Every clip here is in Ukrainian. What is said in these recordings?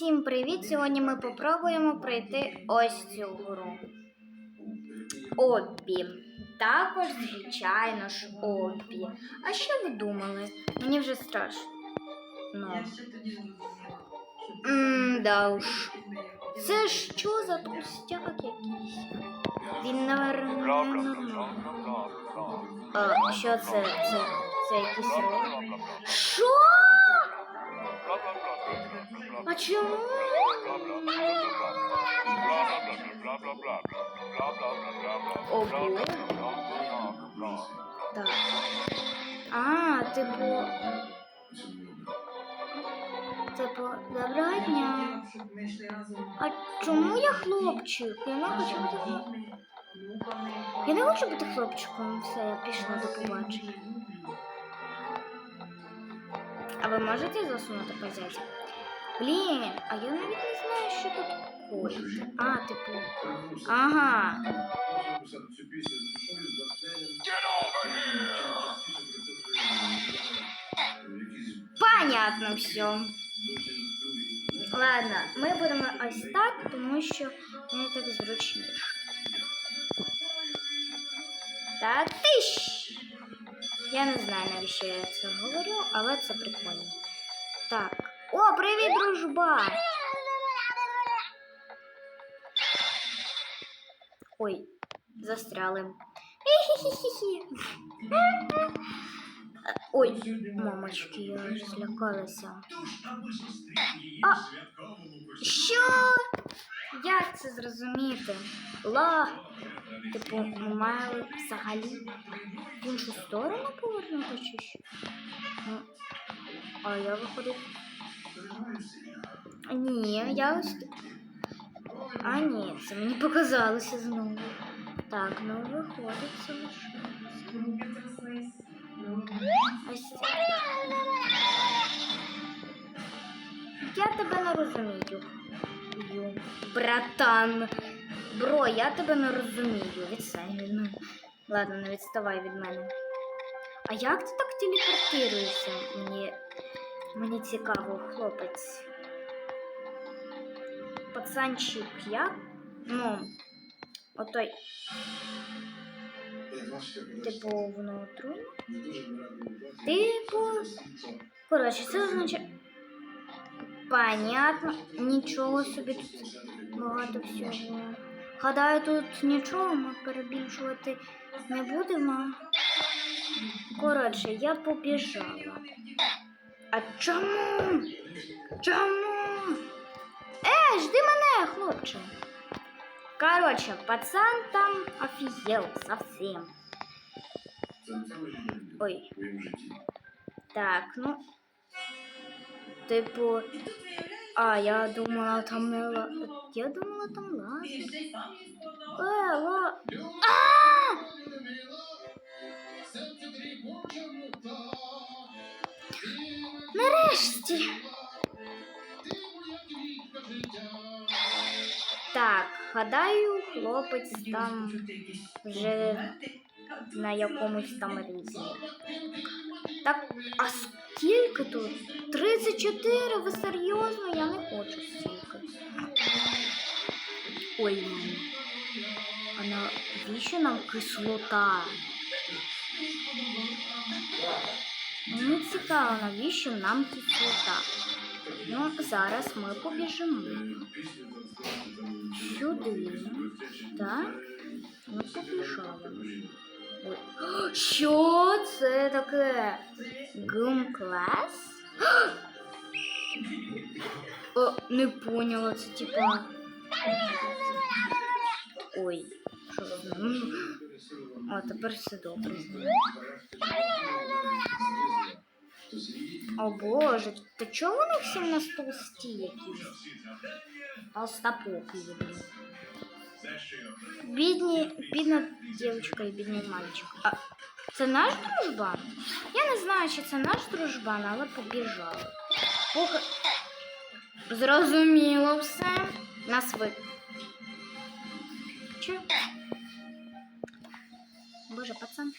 Всім привіт! Сьогодні ми попробуємо пройти ось цю гру. Оббі. Також, звичайно ж, оббі. А що ви думали? Мені вже страшно. Ну. М, да уж. Це що за тустяк якийсь? Він, нормальний. А, що це? Це, це якийсь ролик? Що? А чому? Ого. Так. А, типу. Типу, доброго дня. А чому я хлопчик? Я не хочу бути хлопчиком. Я не хочу бути хлопчиком. Все, я пішла до побачення. А ви можете засунути позицію? Блін, а я навіть не знаю, що тут коїться. А, типу. Ага. Понятно все. Ладно, ми будемо ось так, тому що мені так зручніше. Так, тиш! Я не знаю, навіщо я це говорю, але це прикольно. Так. О, привіт, дружба! Ой, застряли. Ой, мамочки, я аж злякалася. А, що? Як це зрозуміти? Ла, типу, ми мали взагалі в іншу сторону повернути чи що? Ну, а я виходить. Ні, я ось. А ні, це мені показалося знову. Так, ну виходить це. Ось. Я тебе не розумію. Братан. Бро, я тебе не розумію. Відстань від мене. Ладно, не відставай від мене. А як ти так телепортуєшся? Мені, мені цікаво, хлопець. Пацанчик, як? Ну, отой, типу, воно отруйне? Типу, коротше, це означає. Понятно, нічого собі тут багато всього. Гадаю, тут нічого ми перебільшувати не будемо. Коротше, я побіжала. А чому? Чому? Е, жди мене, хлопче. Коротше, пацан там офігел совсем. Ой. Так, ну. Типу. А, я думала, там не ла... Я думала, там лазер. Е, ла... А! Нарешті. Так, гадаю, хлопець там вже на якомусь там рівні. Так, а скільки тут? 34? Ви серйозно? Я не хочу стільки. Ой. А навіщо нам кислота? Мені цікаво, навіщо нам кислота. Ну, зараз ми побіжимо. Сюди. Так, ми побіжали. Ой. Що це таке? Гум клас? О, не поняла, це типа. Ой, що О, тепер все добре. О боже, та чого вони всі в нас толсті якісь? Толстопокі, блін. Бідні, бідна дівчинка і бідний мальчик. А це наш дружбан? Я не знаю, чи це наш дружбан, але побіжали. Поки... Зрозуміло все. Нас ви. Чи? Боже, пацан.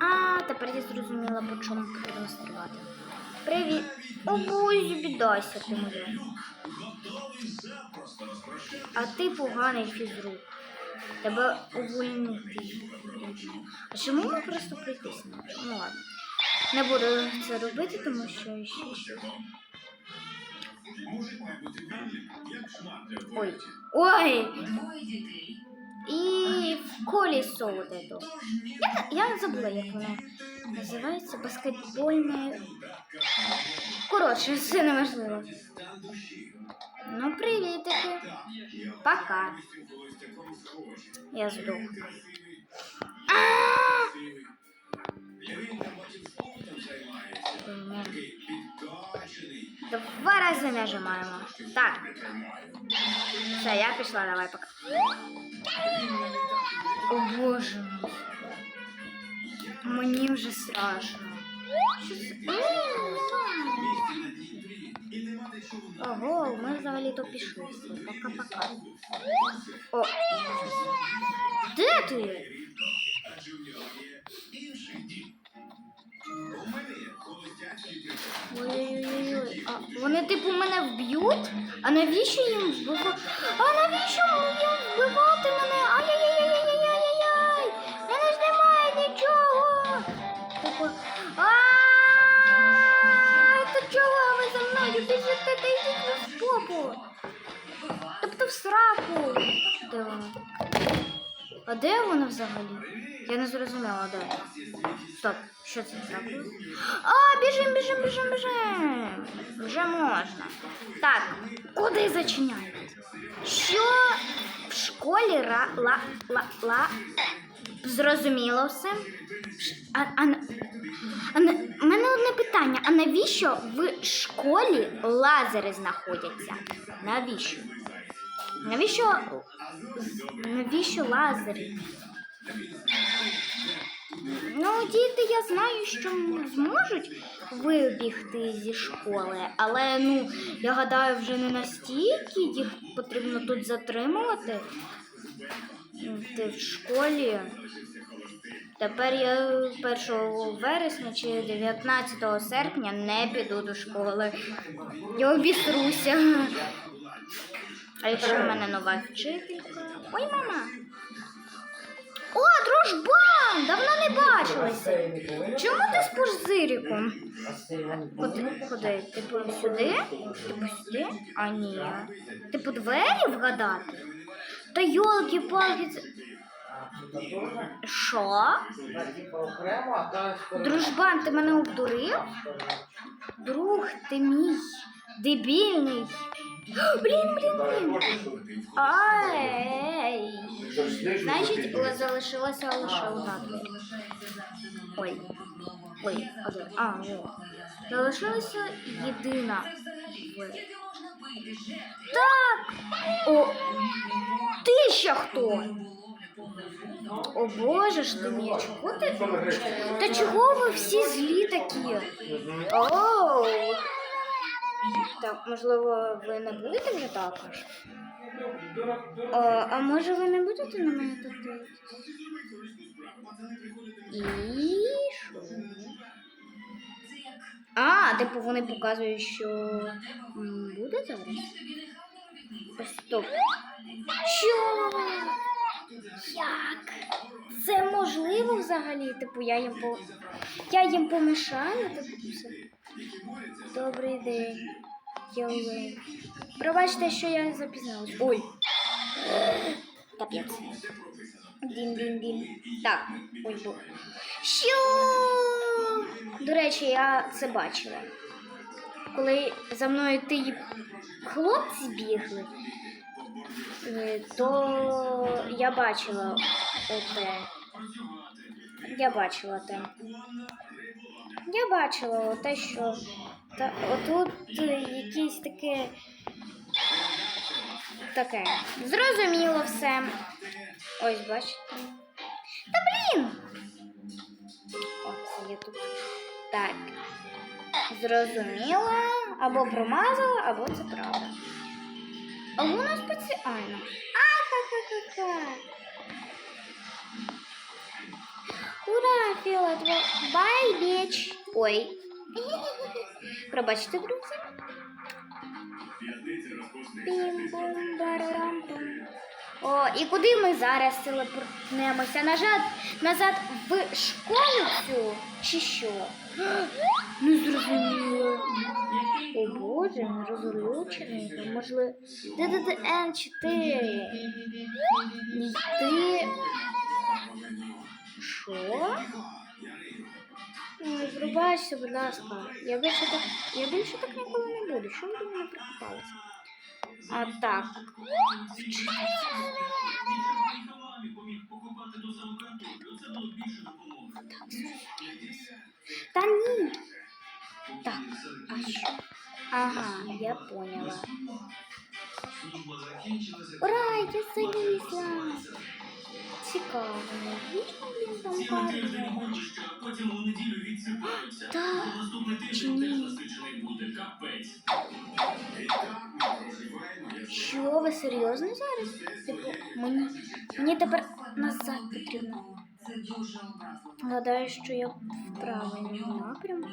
А, тепер я зрозуміла, по чому будемо стріляти. Привіт. О, боже, бідася ти моя. А ти поганий фізрук. Тебе увольнити. А чому ми просто пройтися? Ну ладно. Не буду це робити, тому що ще. Ой. Ой! І в колесо вот это. Я, я забула, як воно називається. Баскетбольне. Коротше, це неможливо. Ну, привітики. Пока. Я здох. А! Два рази нажимаємо. Так. Все, я пішла, давай пока. О боже мій. Мені вже страшно. Що це? М, Ого, ми взагалі то пішли. Все, Пока-пока. О. Де ти? Вони типу мене вб'ють? А навіщо їм вбивати? А навіщо їм вбивати мене? Ай-яй-яй-яй-яй-яй-яй! Мене ж немає нічого! Типу, то чого ви за мною біжите? Та йдіть в попу! Тобто в сраку! А де воно взагалі? Я не зрозуміла, де. Стоп, що це трапилось? А, біжим, біжим, біжим, біжим. Вже можна. Так, куди зачиняють? Що в школі ра, ла, ла, ла. Зрозуміло все. А, а, а, у мене одне питання: а навіщо в школі лазери знаходяться? Навіщо? Навіщо? Навіщо лазери? Ну, діти, я знаю, що зможуть вибігти зі школи, але ну, я гадаю, вже не настільки їх потрібно тут затримувати. Ти в школі. Тепер я 1 вересня чи 19 серпня не піду до школи. Я обісруся. А якщо в мене нова вчителька? Ой, мама. О, дружбан! Давно не бачилися. Чому ти спиш з Іриком? Куди? Куди? Типу сюди? Типу сюди? А ні. Типу двері вгадати? Та йолки-палки, це... Що? Дружбан, ти мене обдурив? Друг ти мій. Дебільний. Блін, блін, блін. Ай. Значить, о, залишилася лише одна двері. Ой. Ой, один. А, о. Залишилася єдина двері. Так! О! Ти ще хто? О боже ж ти мій, чого ти? Та чого ви всі злі такі? Оу! Так, можливо, ви не будете вже також? О, а може ви не будете на мене так дивитися? І що? А, типу вони показують, що м, буде зараз? Стоп. Що? Як? Це можливо взагалі? Типу, я їм по. Я їм помішаю, типу, все. Добрий день. Йоли. Пробачте, що я запізнилась. Ой. Капець. Дін-дін-дін. Так, ой, бо. Що? До речі, я це бачила. Коли за мною ті хлопці бігли, е, то я бачила оте. Я бачила те. Я бачила те, що та, отут якесь таке. Таке. Зрозуміло все. Ось, бачите. Та блін! Оце я тут. Так. Зрозуміло. Або промазала, або це правда. А воно спеціально. Ахахахаха. Ура, фіолетово. Бай, біч. Ой. Пробачте, друзі. Пім-бум-барарам-пум. О, і куди ми зараз телепортнемося? Назад, назад в школу цю чи що? Не зрозуміло. О боже, не розлючений. Можливо. ДДДН 4. Йти. Що? Ой, пробачте, будь ласка. Я більше так, я більше так ніколи не буду. Що ви до мене прикопалися? А так. Та ні. Так, а що? Ага, я поняла. Ура, я залізла. Цікаво, навіщо він там парень? Потім у неділю відсипаються. Так, Наступний чи тиждень ні? теж насичений буде капець. Що ви серйозно зараз? Типу, мені, мені тепер назад потрібно. Гадаю, що я в правильному напрямку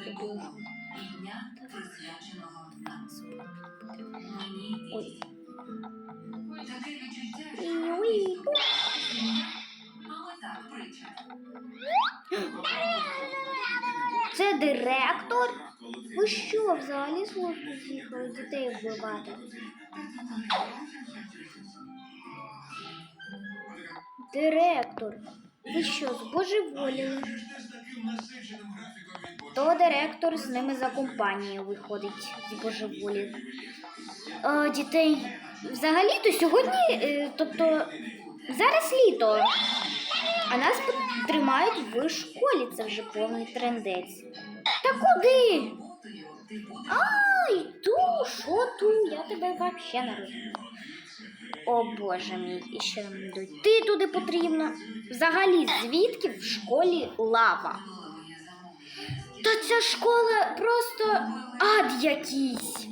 танцю. Мені Ой. Це директор? Ви що, взагалі з з'їхали дітей вбивати? Директор, ви що, збожеволіли? То директор з ними за компанію виходить з божеволі. Е, дітей взагалі-то сьогодні, е, тобто зараз літо, а нас тримають в школі. Це вже повний трендець. Та куди? Роботою ти будеш А, йду, що ту? Я тебе взагалі не розумію. О боже мій, і ще нам дойти туди потрібно. Взагалі, звідки в школі лава? Та ця школа просто ад якийсь,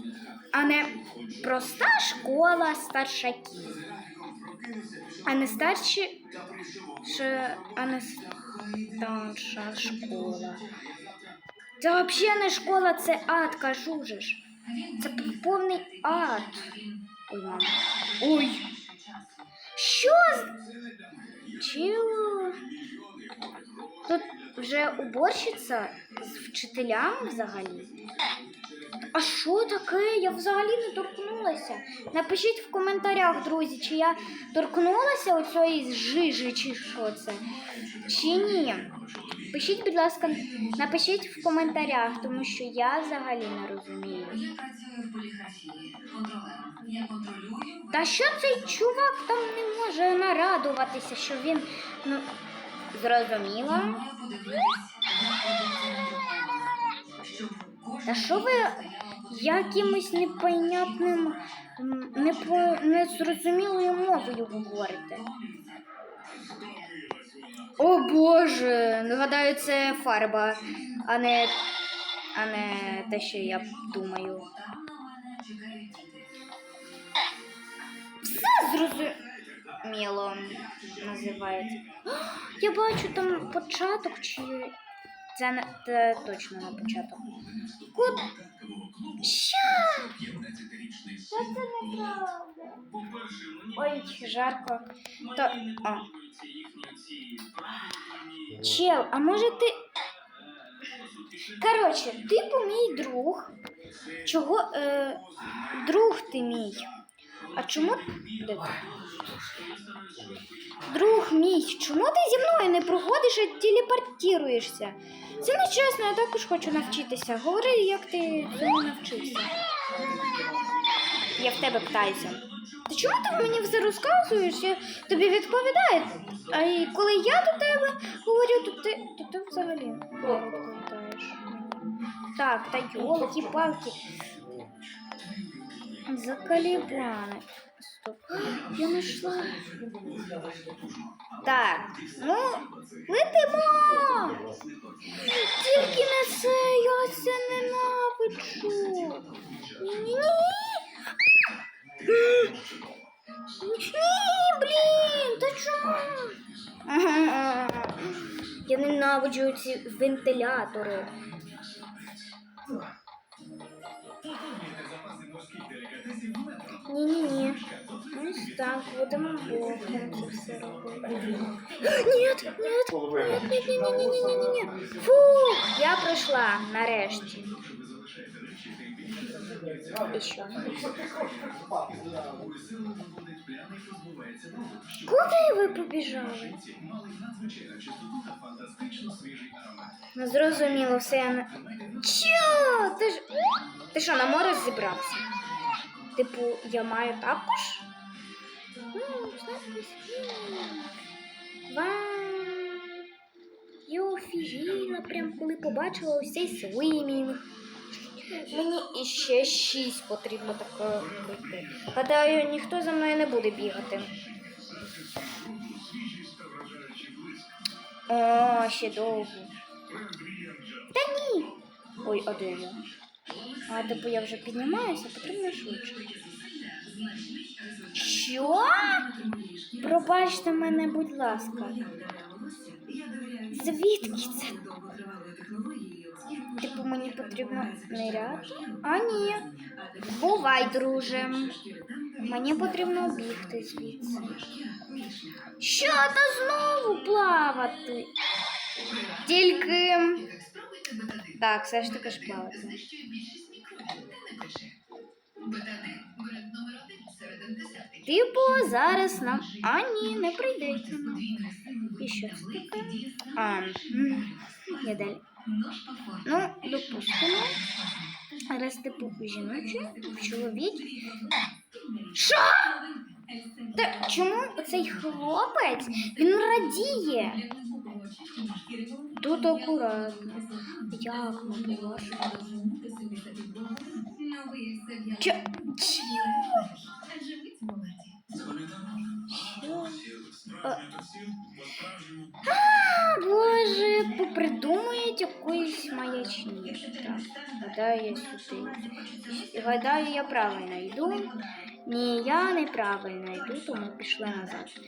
а не проста школа старшаків. А не старші, ш- а не старша школа. Це взагалі не школа, це ад, кажу же ж. Це повний ад. Ой, мама. Ой. Що? з- Тут вже уборщиця з вчителями взагалі. А що таке? Я взагалі не торкнулася. Напишіть в коментарях, друзі, чи я торкнулася оцієї жижі, чи що це, чи ні. Пишіть, будь ласка, напишіть в коментарях, тому що я взагалі не розумію. Я працюю в поліграфії контролером. Я контролюю Та що цей чувак там не може нарадуватися, що він ну зрозуміло. Та що ви якимось непонятним, непо, незрозумілою мовою говорите? О Боже, нагадаю, це фарба, а не, а не те, що я думаю. Все зрозуміло називається. Я бачу там початок чи. Це не це точно не початок. Куд... Що? Та це неправда. По-перше, Ой, жарко. То... А. Чел, а може ти. Коротше, типу мій друг. Чого. Е... Друг ти мій. А чому. Друг мій, чому ти зі мною не проходиш і телепортуєшся? Це не чесно, я також хочу навчитися. Говори, як ти цьому навчився. Я в тебе питаюся. Та чому ти мені все розказуєш? Я тобі відповідаю. А і коли я до тебе говорю, то ти, то ти взагалі не відповідаєш. Так, та йолки палки Стоп. Я нашла. Так, ну, летимо. Тільки не це, я це ненавиджу. Ні-ні-ні. Ні, блін, та чому? Я ненавиджу ці вентилятори. Так будемо боком це все робити. Ні, Половина. ні, ні, ні, ні, ні, ні, ні. Фу, я пройшла нарешті. І що? Куди ви побіжали? Ну, зрозуміло, все я на. Чо? Ти ж. Ти що, на море зібрався? Типу, я маю також? Вау! Я офігіла, прям коли побачила ось цей свимінг. Мені іще шість потрібно так пройти. Гадаю, ніхто за мною не буде бігати. О, ще довго. Та ні. Ой, я? А типу я вже піднімаюся, потрібно швидше. Що? Пробачте мене, будь ласка. Звідки це? Типу мені потрібно ниряти? А ні. Бувай, друже. Мені потрібно обігти звідси. Що та знову плавати? Тільки. Так, все ж таки ж плавати. Типу, зараз нам. А ні, не прийдеться. І що це таке? А, я далі. Ну, допустимо. Раз типу жіночий, чоловік. Що? Та чому цей хлопець? Він радіє. Тут акуратно. Як ми по-вашому? Чо? Боже, попридумують якоїсь маячні. Гадаю я сюди. Гадаю, я правильно йду. Ні, я неправильно йду, тому пішли назад.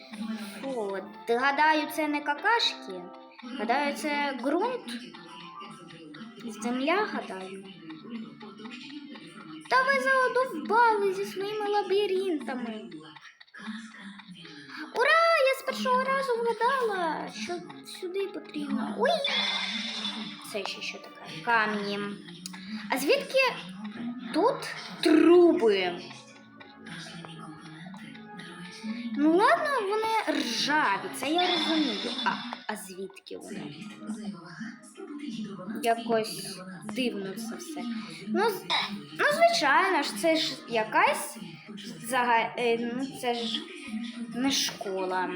Фу, гадаю, це не какашки. Гадаю, це ґрунт. Земля, гадаю. Та ви задовбали зі своїми лабіринтами. Ура! Я з першого разу вгадала, що сюди потрібно. Ой! Це ще що таке? Камні. А звідки тут труби? Ну ладно, вони ржаві, це я розумію. А, а звідки вони? Якось дивно це все. Ну, ну звичайно ж, це ж якась зага... е, ну, це ж не школа.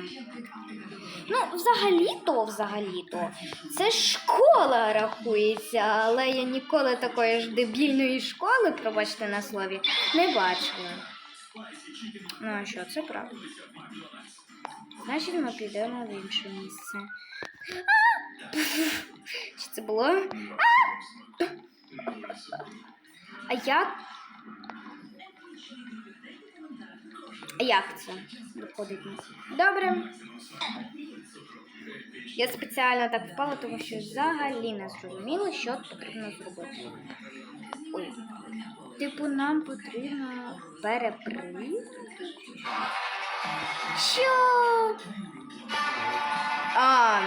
Ну, взагалі-то, взагалі-то, це ж школа рахується, але я ніколи такої ж дебільної школи, пробачте на слові, не бачила. Ну, а що, це правда. Значить, ми підемо в інше місце. Що це було? А! Як? А як це виходить? Добре. Я спеціально так впала, тому що взагалі не зрозуміла, що потрібно зробити. Ой. Типу, нам потрібно переприти. Що? А,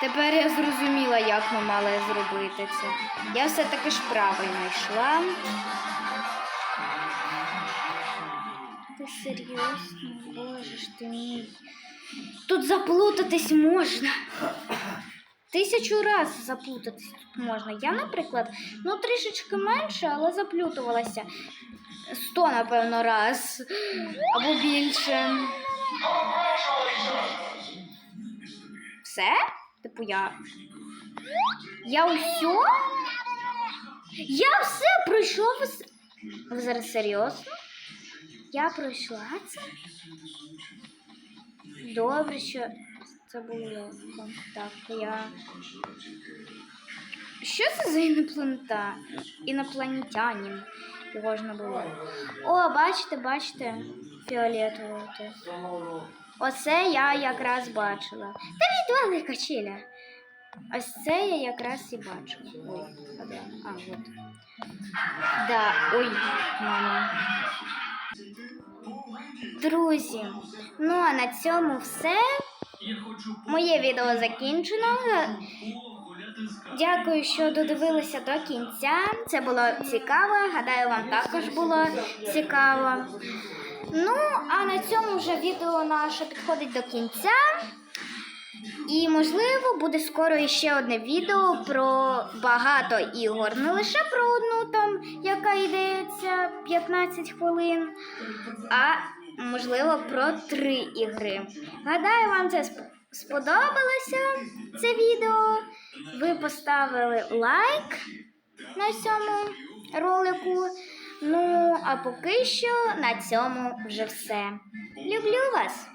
тепер я зрозуміла, як ми мали зробити це. Я все-таки ж правильно йшла. Ти серйозно, боже ж ти мій. Тут заплутатись можна. Тисячу раз заплутатись тут можна. Я, наприклад, ну трішечки менше, але заплутувалася. Сто, напевно, раз. Або більше. Все? Типу я. Я усьо? Я все пройшов. Ви зараз серйозно? Я пройшла це? Добре, що це було. Так, я. Що це за інопланета? Інопланетянин. Не було. О, бачите, бачите, фіолетове. Оце я якраз бачила. Та відвали качеля. Ось це я якраз і бачила. Ой, а от. Да, ой, мама. Друзі, ну а на цьому все. Моє відео закінчено. Дякую, що додивилися до кінця. Це було цікаво. Гадаю, вам також було цікаво. Ну, а на цьому вже відео наше підходить до кінця. І, можливо, буде скоро іще одне відео про багато ігор. Не лише про одну там, яка йдеться 15 хвилин, а можливо про три ігри. Гадаю, вам це сп- сподобалося це відео. Ви поставили лайк на цьому ролику. Ну, а поки що на цьому вже все. Люблю вас!